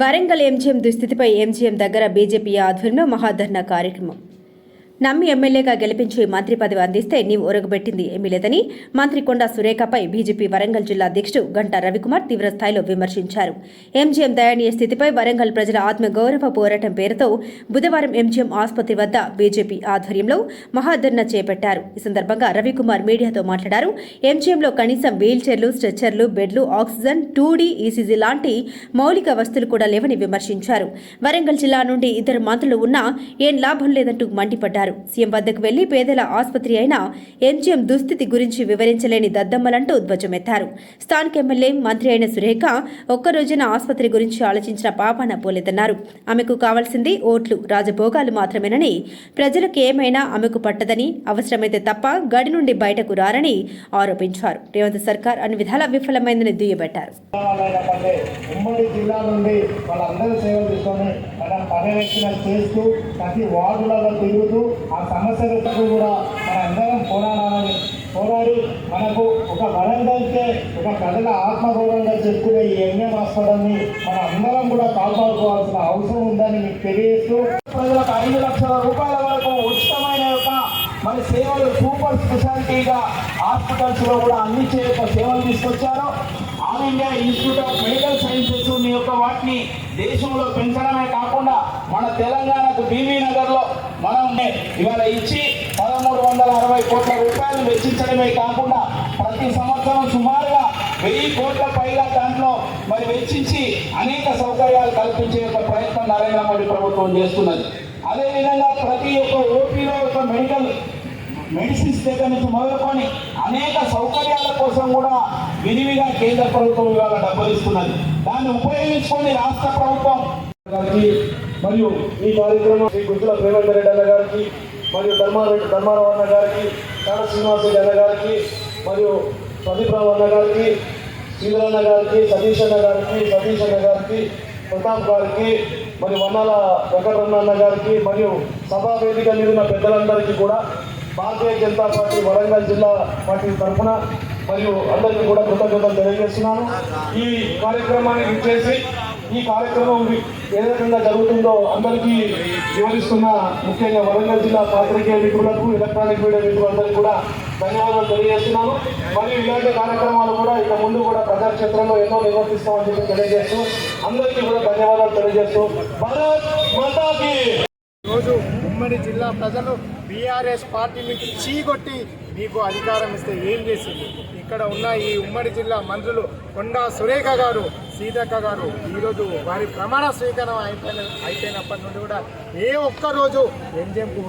Warangal MGM దుస్థితిపై MGM దగ్గర BJP ఆధ్వర్యంలో మహాధర్నా కార్యక్రమం. నమ్మి ఎమ్మెల్యేగా గెలిపించి మంత్రి పదవి అందిస్తే నీవు ఒరగబెట్టింది ఏమీ లేదని మంత్రి కొండా సురేఖపై బీజేపీ వరంగల్ జిల్లా అధ్యక్షుడు గంటా రవికుమార్ తీవ్రస్థాయిలో విమర్శించారు. ఎంజీఎం దయనీయ స్థితిపై వరంగల్ ప్రజల ఆత్మగౌరవ పోరాటం పేరుతో బుధవారం ఎంజీఎం ఆసుపత్రి వద్ద బీజేపీ ఆధ్వర్యంలో మహాధర్ణ చేపట్టారు. ఈ సందర్భంగా రవికుమార్ మీడియాతో మాట్లాడారు. ఎంజీఎంలో కనీసం వీల్ చైర్లు స్ట్రెచ్చర్లు బెడ్లు ఆక్సిజన్ టూ డీ ఈసీజీ లాంటి మౌలిక వస్తువులు కూడా లేవని విమర్శించారు. వరంగల్ జిల్లా నుండి ఇద్దరు మంత్రులు ఉన్నా ఏం లాభం లేదంటూ మండిపడ్డారు. సీఎం వద్దకు వెళ్ళి పేదల ఆసుపత్రి అయిన ఎంజీఎం దుస్థితి గురించి వివరించలేని దద్దమ్మలంటూ ధ్వజమెత్తారు. స్థానిక ఎమ్మెల్యే మంత్రి అయిన సురేఖ ఒక్క రోజున ఆసుపత్రి గురించి ఆలోచించిన పాపాన పోలేదన్నారు. ఆమెకు కావాల్సింది ఓట్లు రాజభోగాలు మాత్రమేనని. ప్రజలకు ఏమైనా ఆమెకు పట్టదని అవసరమైతే తప్ప గడి నుండి బయటకు రారని ఆరోపించారు. రేవంత్ సర్కార్ అన్ని విధాలా విఫలమైందని దుయ్యబట్టారు. ఉమ్మడి జిల్లా నుండి వాళ్ళందరూ సేవలు తీసుకొని మనం పర్యవేక్షణ చేస్తూ ప్రతి వార్డులలో తిరుగుతూ ఆ సమస్యలకు కూడా మన అందరం పోరాడాలని పోరాడి మనకు ఒక వరంగల్కే ఒక ప్రజల ఆత్మగౌరవంగా చెప్పుకునే ఈ ఎంఎం హాస్పిటల్ని మన అందరం కూడా కాపాడుకోవాల్సిన అవసరం ఉందని మీకు తెలియజేస్తూ ప్రజలకు ఐదు లక్షల రూపాయల వరకు ఉచితమైన యొక్క మరి సేవలు సూపర్ స్పెషాలిటీగా హాస్పిటల్స్లో కూడా అందించే యొక్క సేవలు తీసుకొచ్చారు. All India Institute of Medical Sciences మీ యొక్క వాటిని దేశంలో పెంచడమే కాకుండా మన తెలంగాణకు బీబీ నగర్లో మనం ఇవాళ ఇచ్చి పదమూడు వందల అరవై కోట్ల రూపాయలు వెచ్చించడమే కాకుండా ప్రతి సంవత్సరం సుమారుగా వెయ్యి కోట్ల పైగా దాంట్లో మరి వెచ్చించి అనేక సౌకర్యాలు కల్పించే యొక్క ప్రయత్నం నరేంద్ర మోడీ ప్రభుత్వం చేస్తున్నది. అదేవిధంగా ప్రతి ఒక్క ఓపీలో ఒక మెడికల్ మెడిసిన్స్ దగ్గర నుంచి మొదలుకొని అనేక సౌకర్యాల కోసం కూడా విరివిగా కేంద్ర ప్రభుత్వం ఇవాళ డబ్బులు ఇస్తున్నది దాన్ని ఉపయోగించుకొని రాష్ట్ర ప్రభుత్వం గారికి మరియు ఈ కార్యక్రమం శ్రీ గుజ్జుల ప్రేమేంద్ర రెడ్డి అన్న గారికి మరియు ధర్మారెడ్డి ధర్మారావు అన్న గారికి కాడ శ్రీనివాస్ రెడ్డి అన్న గారికి మరియు ప్రదీప్రావు అన్న గారికి శ్రీధరన్న గారికి సతీష్ అన్న గారికి సతీష్ అన్న గారికి ప్రతాప్ గారికి మరియు వన్నాల వెంకటరమణ అన్న గారికి మరియు సభా వేదిక మీద ఉన్న పెద్దలందరికీ కూడా భారతీయ జనతా పార్టీ వరంగల్ జిల్లా పార్టీ తరఫున మరియు అందరికీ కూడా కృతజ్ఞతలు తెలియజేస్తున్నాను. ఈ కార్యక్రమాన్ని ఇచ్చేసి ఈ కార్యక్రమం ఏ రకంగా జరుగుతుందో అందరికీ వివరిస్తున్న ముఖ్యంగా వరంగల్ జిల్లా పాత్రికేయ మిత్రులకు ఎలక్ట్రానిక్ మీడియా మిత్రులందరికీ కూడా ధన్యవాదాలు తెలియజేస్తున్నాను. మరియు ఇలాంటి కార్యక్రమాలు కూడా ఇక ముందు కూడా ప్రజాక్షేత్రంలో ఎన్నో నిర్వర్తిస్తామని చెప్పి తెలియజేస్తూ అందరికీ కూడా ధన్యవాదాలు తెలియజేస్తూ భారత్ మాతాకి! రోజు ఉమ్మడి జిల్లా ప్రజలు బీఆర్ఎస్ పార్టీ నుంచి చీకొట్టి మీకు అధికారం ఇస్తే ఏం చేసింది? ఇక్కడ ఉన్న ఈ ఉమ్మడి జిల్లా మంత్రులు కొండా సురేఖ గారు సీతక్క గారు ఈరోజు వారి ప్రమాణ స్వీకారం అయిపోయిన అయిపోయినప్పటి నుండి కూడా ఏ ఒక్క రోజు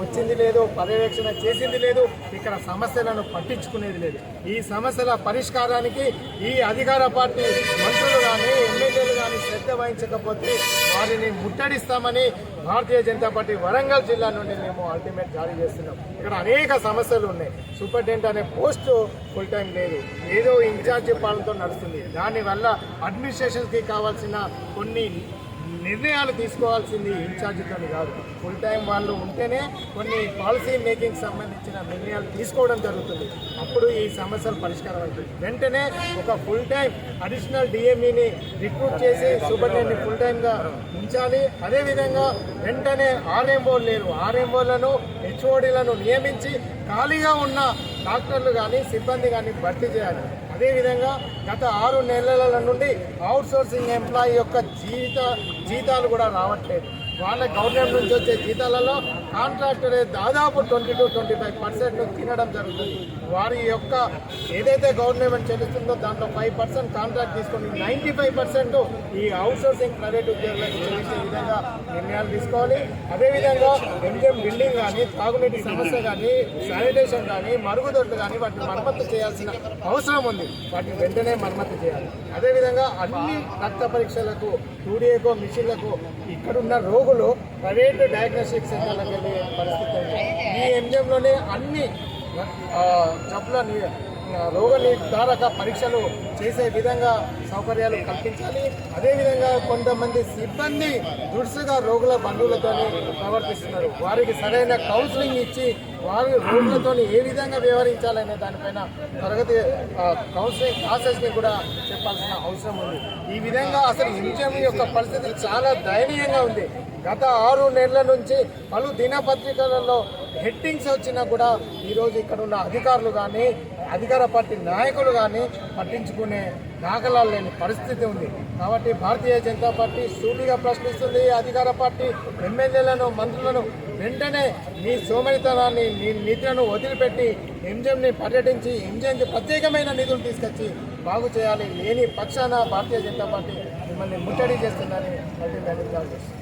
వచ్చింది లేదు పర్యవేక్షణ చేసింది లేదు ఇక్కడ సమస్యలను పట్టించుకునేది లేదు. ఈ సమస్యల పరిష్కారానికి ఈ అధికార పార్టీ మంత్రులు కానీ ఎమ్మెల్యేలు కానీ శ్రద్ధ వహించకపోతే వారిని ముట్టడిస్తామని భారతీయ జనతా పార్టీ వరంగల్ జిల్లా నుండి మేము అల్టిమేట్ జారీ చేస్తున్నాం. ఇక్కడ అనేక సమస్యలు ఉన్నాయి. సూపరింటెండెంట్ అనే పోస్టు ఫుల్ టైం లేదు. ఏదో ఇన్ఛార్జి పాలనతో నడుస్తుంది. దానివల్ల అడ్మినిస్ట్రేషన్కి కావాల్సిన కొన్ని నిర్ణయాలు తీసుకోవాల్సింది ఇన్ఛార్జితో కాదు. ఫుల్ టైం వాళ్ళు ఉంటేనే కొన్ని పాలసీ మేకింగ్ సంబంధించిన నిర్ణయాలు తీసుకోవడం జరుగుతుంది. అప్పుడు ఈ సమస్యలు పరిష్కారం అవుతుంది వెంటనే ఒక ఫుల్ టైం అడిషనల్ డిఎంఈని రిక్రూట్ చేసి సూపరింటెండెంట్ని ఫుల్ టైంగా ఉంచాలి. అదేవిధంగా వెంటనే ఆర్ఎంఓలు లేరు. ఆర్ఎంఓలను హెచ్ఓడీలను నియమించి ఖాళీగా ఉన్న డాక్టర్లు కానీ సిబ్బంది కానీ భర్తీ చేయాలి. అదేవిధంగా గత ఆరు నెలల నుండి అవుట్ సోర్సింగ్ ఎంప్లాయీ యొక్క జీత జీతాలు కూడా రావట్లేదు. వాళ్ళ గవర్నమెంట్ నుంచి వచ్చే జీతాలలో కాంట్రాక్టర్ దాదాపు twenty two twenty five percent తినడం జరుగుతుంది. వారి యొక్క ఏదైతే గవర్నమెంట్ చెల్లిస్తుందో దాంట్లో ఫైవ్ పర్సెంట్ కాంట్రాక్ట్ తీసుకొని నైంటీ ఫైవ్ పర్సెంట్ ఈ అవుట్ సోర్సింగ్ ప్రైవేట్ ఉద్యోగులకు చెల్లించే విధంగా నిర్ణయాలు తీసుకోవాలి. అదేవిధంగా ఎంజిఎం బిల్డింగ్ కానీ తాగునీటి సమస్య కానీ శానిటేషన్ కానీ మరుగుదొడ్లు కానీ వాటిని మరమ్మతు చేయాల్సిన అవసరం ఉంది. వాటిని వెంటనే మరమ్మతు చేయాలి. అదేవిధంగా అన్ని రక్త పరీక్షలకు టూడియోకో మిషన్లకు ఇక్కడున్న రోగులు ప్రైవేట్ డయాగ్నోస్టిక్ సెంటర్లకు పరిస్థితి ఈ ఎంజిఎంలోనే అన్ని జబ్బులని రోగ నిర్ధారక పరీక్షలు చేసే విధంగా సౌకర్యాలు కల్పించాలి. అదేవిధంగా కొంతమంది సిబ్బంది దురుసుగా రోగుల బంధువులతో ప్రవర్తిస్తున్నారు. వారికి సరైన కౌన్సిలింగ్ ఇచ్చి వారి రోగులతో ఏ విధంగా వ్యవహరించాలనే దానిపైన తరగతి కౌన్సిలింగ్ ప్రాసెస్ని కూడా చెప్పాల్సిన అవసరం ఉంది. ఈ విధంగా అసలు ఇంజం యొక్క పరిస్థితి చాలా దయనీయంగా ఉంది. గత ఆరు నెలల నుంచి పలు దినపత్రికలలో హెడ్డింగ్స్ వచ్చినా కూడా ఈరోజు ఇక్కడ ఉన్న అధికారులు కానీ అధికార పార్టీ నాయకులు కానీ పట్టించుకునే దాఖలాలు లేని పరిస్థితి ఉంది. కాబట్టి భారతీయ జనతా పార్టీ సూటిగా ప్రశ్నిస్తుంది. అధికార పార్టీ ఎమ్మెల్యేలను మంత్రులను వెంటనే మీ సోమరితనాన్ని మీ నిధులను వదిలిపెట్టి ఎంజిఎంని పర్యటించి ఎంజిఎంకి ప్రత్యేకమైన నిధులు తీసుకొచ్చి బాగు చేయాలి. లేని పక్షాన భారతీయ జనతా పార్టీ మిమ్మల్ని ముట్టడి చేస్తుందని మళ్ళీ ధన్యవాదాలు చేస్తుంది